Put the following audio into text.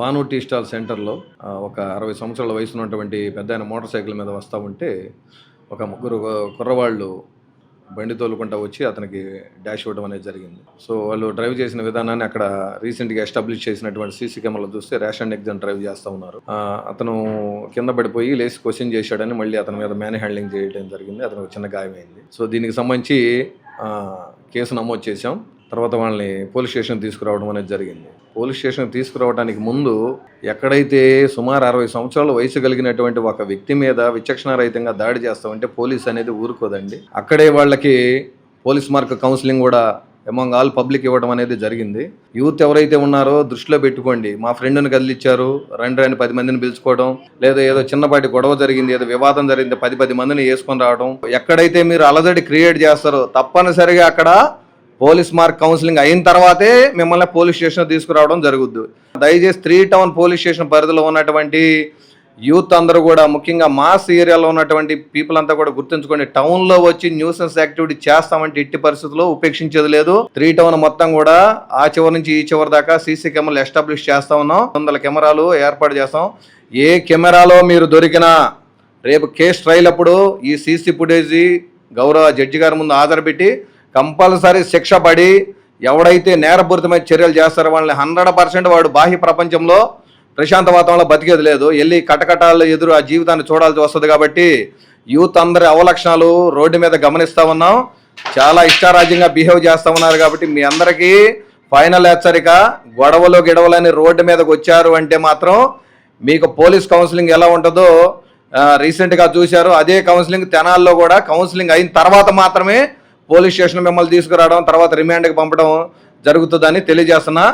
Bhanu tea stall సెంటర్లో ఒక అరవై సంవత్సరాల వయసు ఉన్నటువంటి పెద్ద ఆయన మోటార్ సైకిల్ మీద వస్తూ ఉంటే ఒక ముగ్గురు కుర్రవాళ్ళు బండి తోలుకుంటా వచ్చి అతనికి డాష్ ఇవ్వడం అనేది జరిగింది. సో వాళ్ళు డ్రైవ్ చేసిన విధానాన్ని అక్కడ రీసెంట్గా ఎస్టాబ్లిష్ చేసినటువంటి సీసీ కెమెరాలు చూస్తే ర్యాష్ అండ్ ఎగ్జామ్ డ్రైవ్ చేస్తూ ఉన్నారు. అతను కింద పడిపోయి లేచి క్వశ్చన్ చేశాడని మళ్ళీ అతని మీద మ్యాన్ హ్యాండ్లింగ్ చేయడం జరిగింది. అతనికి చిన్న గాయమైంది. సో దీనికి సంబంధించి కేసు నమోదు చేశాం. తర్వాత వాళ్ళని పోలీస్ స్టేషన్ తీసుకురావడం అనేది జరిగింది. పోలీస్ స్టేషన్ తీసుకురావడానికి ముందు ఎక్కడైతే సుమారు అరవై సంవత్సరాల వయసు కలిగినటువంటి ఒక వ్యక్తి మీద విచక్షణారహితంగా దాడి చేస్తామంటే పోలీస్ అనేది ఊరుకోదండి. అక్కడే వాళ్ళకి పోలీస్ మార్క్ కౌన్సిలింగ్ కూడా అమంగ్ ఆల్ పబ్లిక్ ఇవ్వడం అనేది జరిగింది. యూత్ ఎవరైతే ఉన్నారో దృష్టిలో పెట్టుకోండి. మా ఫ్రెండ్ని కదిలిచ్చారు. రండి రెండు పది మందిని పిలుచుకోవడం. లేదా ఏదో చిన్నపాటి గొడవ జరిగింది ఏదో వివాదం జరిగింది పది పది మందిని వేసుకొని రావడం. ఎక్కడైతే మీరు అలజడి క్రియేట్ చేస్తారో తప్పనిసరిగా అక్కడ పోలీస్ మార్క్ కౌన్సిలింగ్ అయిన తర్వాతే మిమ్మల్ని పోలీస్ స్టేషన్ తీసుకురావడం జరుగుద్ది. దయచేసి త్రీ టౌన్ పోలీస్ స్టేషన్ పరిధిలో ఉన్నటువంటి యూత్ అందరూ కూడా ముఖ్యంగా మాస్ ఏరియాలో ఉన్నటువంటి పీపుల్ అంతా కూడా గుర్తుంచుకోండి. టౌన్లో వచ్చి న్యూసెన్స్ యాక్టివిటీ చేస్తామంటే ఎట్టి పరిస్థితుల్లో ఉపేక్షించేది లేదు. త్రీ టౌన్ మొత్తం కూడా ఆ చివరి నుంచి ఈ చివరి దాకా సీసీ కెమెరాలు ఎస్టాబ్లిష్ చేస్తా ఉన్నాం. వందల కెమెరాలు ఏర్పాటు చేస్తాం. ఏ కెమెరాలో మీరు దొరికినా రేపు కేసు ట్రయల్ అప్పుడు ఈ సీసీ ఫుటేజీ గౌరవ జడ్జి గారి ముందు ఆధారపెట్టి కంపల్సరీ శిక్ష పడి ఎవడైతే నేరపూరితమైన చర్యలు చేస్తారో వాళ్ళని హండ్రెడ్ పర్సెంట్ వాడు బాహ్య ప్రపంచంలో ప్రశాంత వాతావరణంలో బతికేది లేదు. వెళ్ళి కటకటాలు ఎదురు ఆ జీవితాన్ని చూడాల్సి వస్తుంది కాబట్టి యూత్ అందరి అవలక్షణాలు రోడ్డు మీద గమనిస్తా ఉన్నాం. చాలా ఇష్టారాజ్యంగా బిహేవ్ చేస్తూ ఉన్నారు కాబట్టి మీ అందరికీ ఫైనల్ హెచ్చరిక గొడవలు గిడవలని రోడ్డు మీదకి వచ్చారు అంటే మాత్రం మీకు పోలీస్ కౌన్సిలింగ్ ఎలా ఉంటుందో రీసెంట్గా చూశారు. అదే కౌన్సిలింగ్ తెనాల్లో కూడా కౌన్సిలింగ్ అయిన తర్వాత మాత్రమే పోలీస్ స్టేషన్ మిమ్మల్ని తీసుకురావడం తర్వాత రిమాండ్కి పంపడం జరుగుతుందని తెలియజేస్తున్నా.